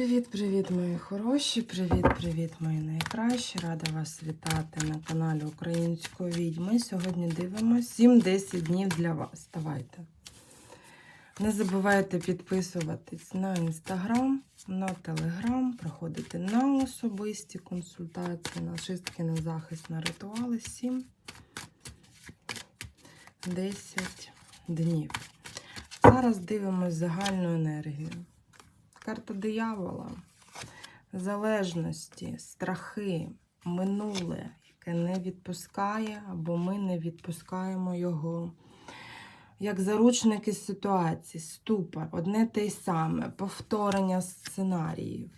Привіт-привіт, мої хороші! Привіт-привіт, мої найкращі! Рада вас вітати на каналі Української відьми. Сьогодні дивимося 7-10 днів для вас. Давайте. Не забувайте підписуватись на інстаграм, на телеграм, проходити на особисті консультації, на чистки на захист, на ритуали 7-10 днів. Зараз дивимось загальну енергію. Карта диявола, залежності, страхи, минуле, яке не відпускає, або ми не відпускаємо його. Як заручники ситуації, ступор, одне те й саме, повторення сценаріїв.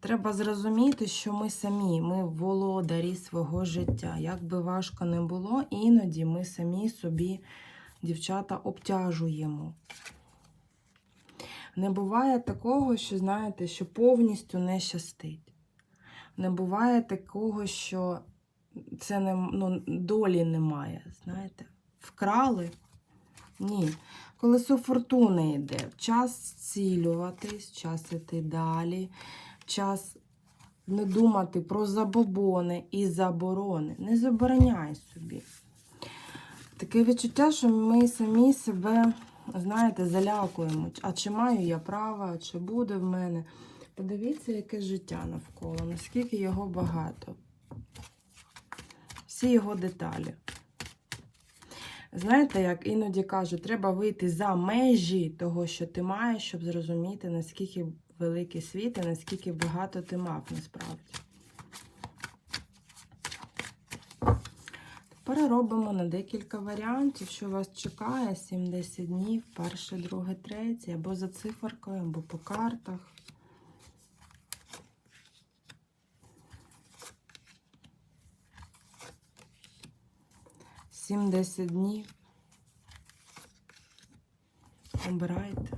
Треба зрозуміти, що ми самі, ми володарі свого життя. Як би важко не було, іноді ми самі собі, дівчата, обтяжуємо. Не буває такого, що, знаєте, що повністю не щастить. Не буває такого, що це не, ну, долі немає. Знаєте, вкрали? Ні. Колесо фортуни йде. Час зцілюватись, час іти далі, час не думати про забобони і заборони. Не забороняй собі. Таке відчуття, що ми самі себе знаєте, залякуємо. А чи маю я право, чи буде в мене. Подивіться, яке життя навколо, наскільки його багато. Всі його деталі. Знаєте, як іноді кажуть, треба вийти за межі того, що ти маєш, щоб зрозуміти, наскільки великий світ і наскільки багато ти мав насправді. Переробимо на декілька варіантів, що вас чекає 7-10 днів, перше, друге, третє, або за циферкою, або по картах. Сім-десять днів. Обирайте.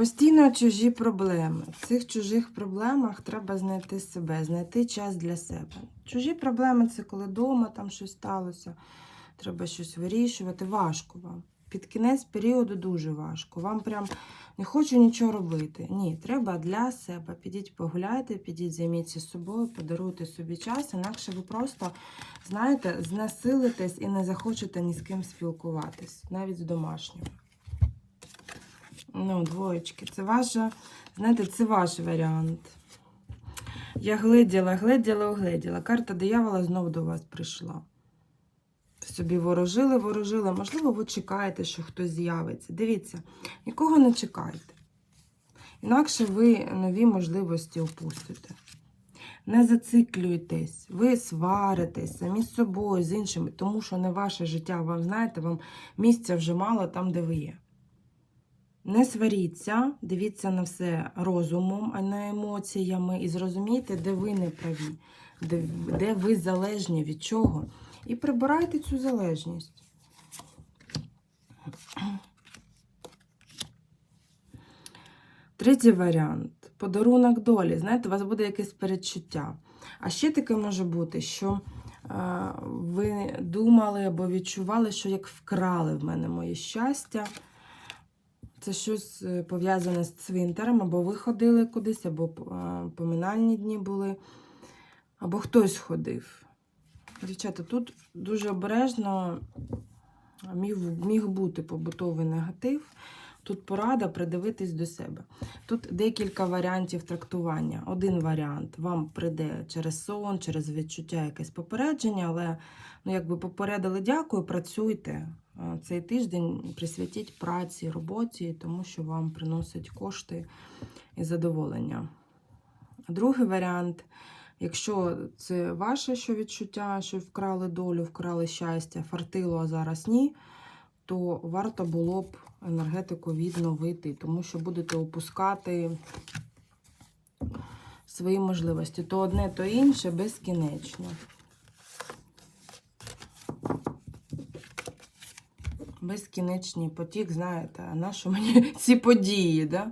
Постійно чужі проблеми. В цих чужих проблемах треба знайти себе, знайти час для себе. Чужі проблеми це коли вдома там щось сталося, треба щось вирішувати. Важко вам. Під кінець періоду дуже важко. Вам прям не хочу нічого робити. Ні, треба для себе. Підіть погуляйте, підіть, займіться собою, подаруйте собі час, інакше ви просто, знаєте, знесилитесь і не захочете ні з ким спілкуватись, навіть з домашніми. Ну, двоєчки. Це ваша, знаєте, це ваш варіант. Я гледіла, гледіла, огледіла. Карта диявола знов до вас прийшла. Собі ворожили, ворожили. Можливо, ви чекаєте, що хтось з'явиться. Дивіться, нікого не чекайте. Інакше ви нові можливості опустите. Не зациклюйтесь, ви сваритесь самі з собою, з іншими, тому що не ваше життя, вам знаєте, вам місця вже мало там, де ви є. Не сваріться, дивіться на все розумом, а не емоціями, і зрозумійте, де ви не праві, де, де ви залежні від чого. І прибирайте цю залежність. Третій варіант подарунок долі. Знаєте, у вас буде якесь передчуття. А ще таке може бути, що е, ви думали або відчували, що як вкрали в мене моє щастя. Це щось е, пов'язане з цвинтарем, або ви ходили кудись, або е, поминальні дні були, або хтось ходив. Дівчата, тут дуже обережно міг, міг бути побутовий негатив. Тут порада придивитись до себе. Тут декілька варіантів трактування. Один варіант вам прийде через сон, через відчуття якесь попередження, але ну, якби попередили, дякую, працюйте. Цей тиждень присвятіть праці, роботі, тому що вам приносить кошти і задоволення. Другий варіант, якщо це ваше що відчуття, що вкрали долю, вкрали щастя, фартило, а зараз ні, то варто було б енергетику відновити, тому що будете опускати свої можливості. То одне, то інше безкінечно. Безкінечний потік, знаєте, а на що мені ці події, да?